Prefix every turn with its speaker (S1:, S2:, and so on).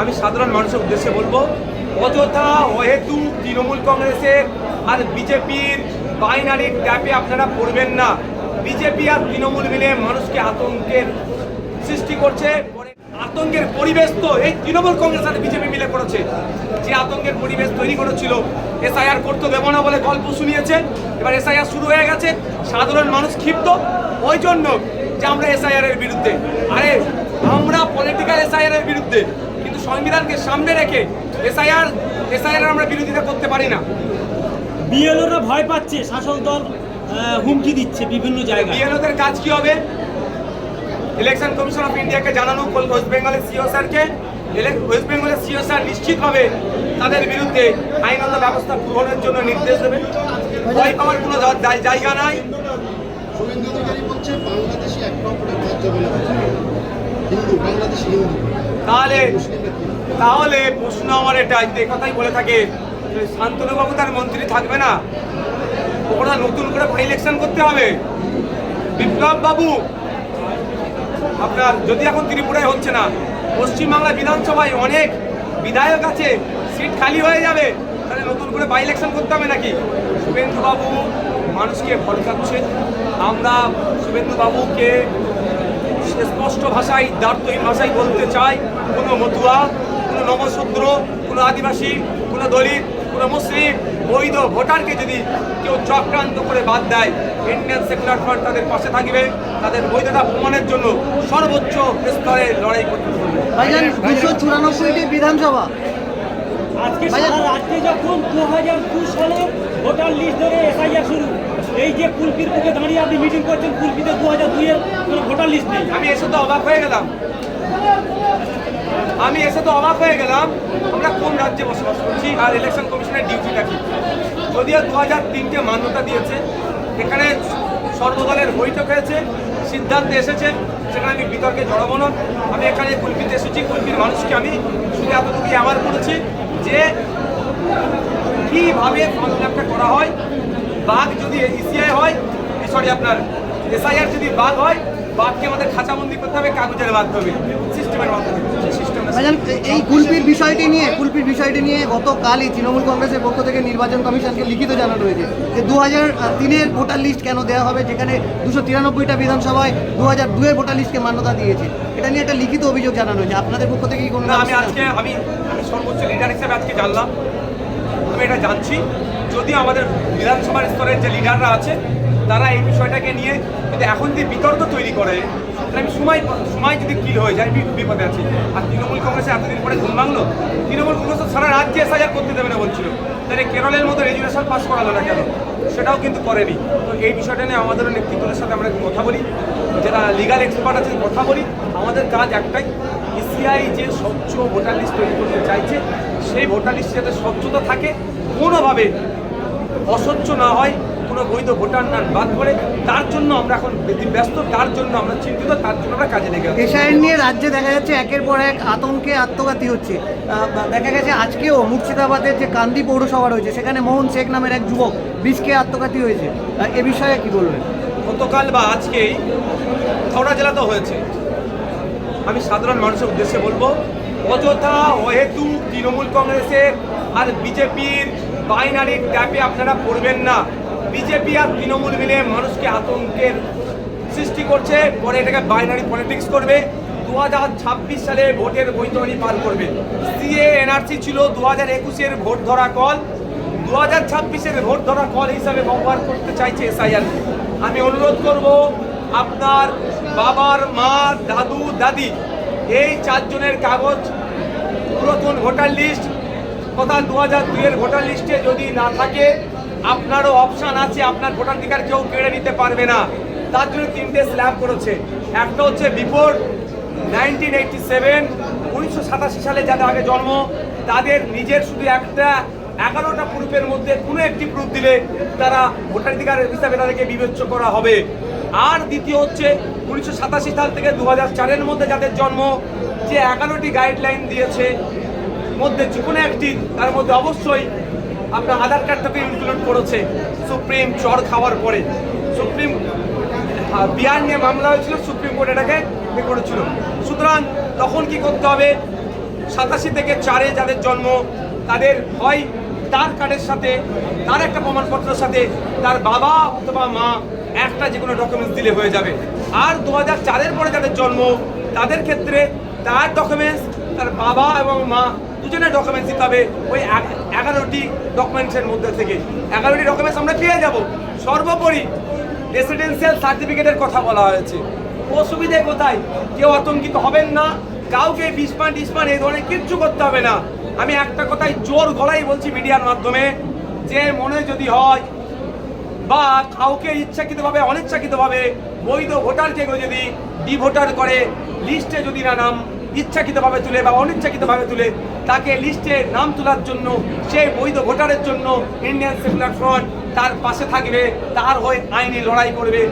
S1: আমি সাধারণ মানুষের উদ্দেশ্যে বলব, অযথা অহেতু তৃণমূল কংগ্রেসের আর বিজেপির বাইনারির ট্যাপে আপনারা পড়বেন না। বিজেপি আর তৃণমূল মিলে মানুষকে আতঙ্কের সৃষ্টি করছে। আতঙ্কের পরিবেশ তো এই তৃণমূল কংগ্রেস আর বিজেপি মিলে করেছে। যে আতঙ্কের পরিবেশ তৈরি করেছিল, এসআইআর করতে দেবো না বলে গল্প শুনিয়েছে। এবার এসআইআর শুরু হয়ে গেছে, সাধারণ মানুষ ক্ষিপ্ত। ওই জন্য যে আমরা এসআইআর এর বিরুদ্ধে। আরে, আমরা পলিটিক্যাল এসআইআর এর বিরুদ্ধে। সংবিধানকে সামনে রেখে এসআইআর এসআইআর আমরা বিরোধিতা করতে পারি না।
S2: বিএলওরা ভয় পাচ্ছে শাসক দল হুমকি দিচ্ছে বিভিন্ন জায়গায়।
S1: বিএলওদের কাজ কি হবে? ইলেকশন কমিশন অফ ইন্ডিয়াকে জানানো কল- ওয়েস্ট বেঙ্গলের সিও স্যারকে ওয়েস্ট বেঙ্গলের সিও স্যার নিশ্চিতভাবে তাদের বিরুদ্ধে আইনত ব্যবস্থা গ্রহণের জন্য নির্দেশ দেবে। ভয় পাওয়ার কোনো জায়গা নাই।
S3: বাংলাদেশি এক নম্বরের রাজ্য বলে হিন্দু বাংলাদেশি হিন্দু।
S1: তাহলে তাহলে প্রশ্ন আমার এটাই যে কথাই বলে থাকে শান্তনুবাবু তার মন্ত্রী থাকবে না। ওরা নতুন করে ইলেকশন করতে হবে। বিপ্লব বাবু আপনার যদি এখন ত্রিপুরায় হচ্ছে না পশ্চিমবাংলা বিধানসভায় অনেক বিধায়ক আছে, সিট খালি হয়ে যাবে, তাহলে নতুন করে বাই ইলেকশন করতে হবে নাকি? শুভেন্দু বাবু মানুষকে ভড়কাচ্ছে আমরা শুভেন্দু বাবুকে স্পষ্ট ভাষায় দার্থহীন ভাষায় বলতে চাই কোনো মতুয়া কোনো নমশূদ্র কোনো আদিবাসী কোনো দলিত কোনো মুসলিম বৈধ ভোটারকে যদি কেউ চক্রান্ত করে বাদ দেয় ইন্ডিয়ান সেকুলার ফ্রন্ট তাদের পাশে থাকবে তাদের বৈধতা প্রমাণের জন্য সর্বোচ্চ স্তরে লড়াই করতে হবে।
S4: দুশো চুরানব্বইটি বিধানসভা।
S2: আজকে সারা রাজ্যে যখন দু হাজার দু সালে ভোটার লিস্ট ধরে এসআইআর শুরু এই যে কুলপির বুকে দাঁড়িয়ে আপনি মিটিং করছেন কুলপিতে দু হাজার দুইয়ের কোনো ভোটার লিস্ট নেই।
S1: আমি এসে তো অবাক হয়ে গেলাম। আমি এসে তো অবাক হয়ে গেলাম। আমরা কোন রাজ্যে বসবাস করছি? আর ইলেকশন কমিশনের ডিউটিটা কি? যদিও দু হাজার তিনটে মান্যতা দিয়েছে, এখানে সর্বদলের বৈঠক হয়েছে, সিদ্ধান্তে এসেছে, সেখানে আমি বিতর্কে জড়াবো না। আমি এখানে কুলপিতে এসেছি কুলপির মানুষকে আমি শুধু এতটুকুই আমার করেছি যে কীভাবে ফর্ম করা হয় বাঘ যদি ইসিআই হয় সরি আপনার এসআইআর যদি বাঘ হয় বাঘকে আমাদের খাঁচাবন্দি করতে হবে কাগজের মাধ্যমে সিস্টেমের মাধ্যমে।
S4: এই কুলপির বিষয়টি নিয়ে কুলপির বিষয়টি নিয়ে গতকালই তৃণমূল কংগ্রেসের পক্ষ থেকে নির্বাচন কমিশনকে লিখিত জানানো হয়েছে যে দু হাজার তিনের ভোটার লিস্ট কেন দেওয়া হবে যেখানে দুশো তিরানব্বইটা বিধানসভায় দু হাজার দুয়ের ভোটার লিস্টকে মান্যতা দিয়েছে। এটা নিয়ে একটা লিখিত অভিযোগ জানানো হয়েছে। আপনাদের পক্ষ থেকে কি কোনো
S1: না আমি আজকে আমি আমি সর্বোচ্চ লিডার হিসেবে আজকে জানলাম। আমি এটা জানছি। যদি আমাদের বিধানসভার স্তরের যে লিডাররা আছে, তারা এই বিষয়টাকে নিয়ে যদি এখন যে বিতর্ক তৈরি করে, তাহলে আমি সময় সময় যদি কিল হয়ে যায় বিপদে আছি। আর তৃণমূল কংগ্রেসে এতদিন পরে ঘুম ভাঙলো। তৃণমূল কংগ্রেস সারা রাজ্যে এসআইআর করতে দেবে না বলছিল। তাহলে কেরলের মতো রেজুলেশন পাস করালো না কেন? সেটাও কিন্তু করেনি। তো এই বিষয়টা নিয়ে আমাদের নেতৃত্বের সাথে আমরা কথা বলি। যারা লিগাল এক্সপার্ট আছে, কথা বলি। আমাদের কাজ একটাই ইসিআই যে স্বচ্ছ ভোটার লিস্ট তৈরি করতে চাইছে সেই ভোটার লিস্ট যাতে স্বচ্ছতা থাকে কোনোভাবে অস্বচ্ছ না হয় কোনো বৈধ ভোটার না বাদ করে তার জন্য আমরা এখন ব্যস্ত তার জন্য আমরা চিন্তিত তার জন্য আমরা কাজে লেগে
S4: এশায়ের নিয়ে রাজ্যে দেখা যাচ্ছে একের পর এক আতঙ্কে আত্মঘাতী হচ্ছে। দেখা গেছে আজকেও মুর্শিদাবাদের যে কান্দি পৌরসভা রয়েছে সেখানে মোহন শেখ নামের এক যুবক বিষকে আত্মঘাতী হয়েছে। এ বিষয়ে কি বলবেন?
S1: গতকাল বা আজকেই হাওড়া জেলাতেও হয়েছে। আমি সাধারণ মানুষের উদ্দেশ্যে বলব, অযথা অহেতু তৃণমূল কংগ্রেসের আর বিজেপির বাইনারির ট্যাপে আপনারা পড়বেন না। বিজেপি আর তৃণমূল মিলে মানুষকে আতঙ্কের সৃষ্টি করছে, পরে এটাকে বাইনারি পলিটিক্স করবে। দু হাজার ছাব্বিশ সালে ভোটের বৈতরণী পার করবে। সিএ, এনআরসি ছিল দু হাজার একুশের ভোট ধরা কল। দু হাজার ছাব্বিশের ভোট ধরা কল হিসাবে ব্যবহার করতে চাইছে এসআইআর। আমি অনুরোধ করব, আপনার বাবার মা, দাদু, দাদি, এই চারজনের কাগজ, পুরাতন ভোটার লিস্ট, তথা দু হাজার দুইয়ের ভোটার লিস্টে যদি না থাকে, আপনারও অপশান আছে, আপনার ভোটাধিকার কেউ কেড়ে নিতে পারবে না। তার জন্য তিনটে স্ল্যাব করেছে। একটা হচ্ছে বিফোর নাইনটিন এইটটি সেভেন, উনিশশো সাতাশি সালে যাদের আগে জন্ম, তাদের নিজের শুধু একটা এগারোটা প্রুফের মধ্যে কোনো একটি প্রুফ দিলে তারা ভোটাধিকার হিসাবে তাদেরকে বিবেচ্য করা হবে। আর দ্বিতীয় হচ্ছে উনিশশো সাতাশি সাল থেকে দু চারের মধ্যে যাদের জন্ম যে এগারোটি গাইডলাইন দিয়েছে মধ্যে যে কোনো একটি তার মধ্যে অবশ্যই আপনার আধার কার্ডটাকে ইনক্লুড করেছে সুপ্রিম চর খাওয়ার পরে। সুপ্রিম আহ, বিহার নিয়ে মামলা হয়েছিল সুপ্রিম কোর্ট এটাকে এ করেছিল। সুতরাং তখন কি করতে হবে? সাতাশি থেকে চারে যাদের জন্ম তাদের হয় তার কার্ডের সাথে তার একটা প্রমাণপত্রের সাথে তার বাবা অথবা মা একটা যে কোনো ডকুমেন্টস দিলে হয়ে যাবে। আর দু হাজার চারের পরে যাদের জন্ম, তাদের ক্ষেত্রে তার ডকুমেন্টস তার বাবা এবং মা দুজনের ডকুমেন্টস দিতে হবে ওই এগারোটি ডকুমেন্টসের মধ্যে থেকে। এগারোটি ডকুমেন্টস আমরা পেয়ে যাব। সর্বোপরি রেসিডেন্সিয়াল সার্টিফিকেটের কথা বলা হয়েছে। অসুবিধে কোথায়? কেউ আতঙ্কিত হবেন না। কাউকে বিস্মান টিসমান এই ধরনের কিচ্ছু করতে হবে না। আমি একটা কথাই জোর গলায় বলছি মিডিয়ার মাধ্যমে, যে মনে যদি হয় বা কাউকে ইচ্ছাকৃতভাবে, অনিচ্ছাকৃতভাবে বৈধ ভোটারকে যদি ডি ভোটার করে, লিস্টে যদি না নাম, ইচ্ছাকৃতভাবে তুলে বা অনিচ্ছাকৃতভাবে তুলে, তাকে লিস্টে নাম তোলার জন্য, সে বৈধ ভোটারের জন্য ইন্ডিয়ান সেকুলার ফ্রন্ট তার পাশে থাকবে, তার হয়ে আইনি লড়াই করবে।